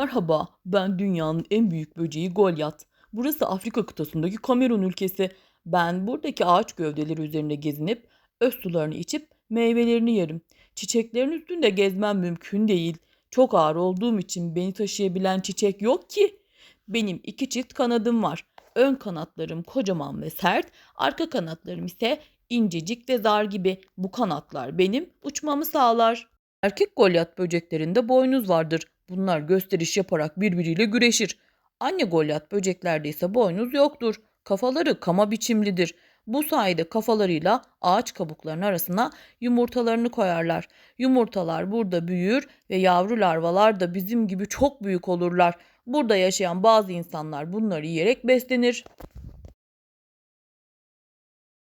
Merhaba, ben dünyanın en büyük böceği Golyat. Burası Afrika kıtasındaki Kamerun ülkesi. Ben buradaki ağaç gövdeleri üzerinde gezinip öz sularını içip meyvelerini yerim. Çiçeklerin üstünde gezmem mümkün değil. Çok ağır olduğum için beni taşıyabilen çiçek yok ki. Benim iki çift kanadım var. Ön kanatlarım kocaman ve sert, arka kanatlarım ise incecik ve zar gibi. Bu kanatlar benim uçmamı sağlar. Erkek golyat böceklerinde boynuz vardır. Bunlar gösteriş yaparak birbiriyle güreşir. Anne golyat böceklerde ise boynuz yoktur. Kafaları kama biçimlidir. Bu sayede kafalarıyla ağaç kabuklarının arasına yumurtalarını koyarlar. Yumurtalar burada büyür ve yavru larvalar da bizim gibi çok büyük olurlar. Burada yaşayan bazı insanlar bunları yiyerek beslenir.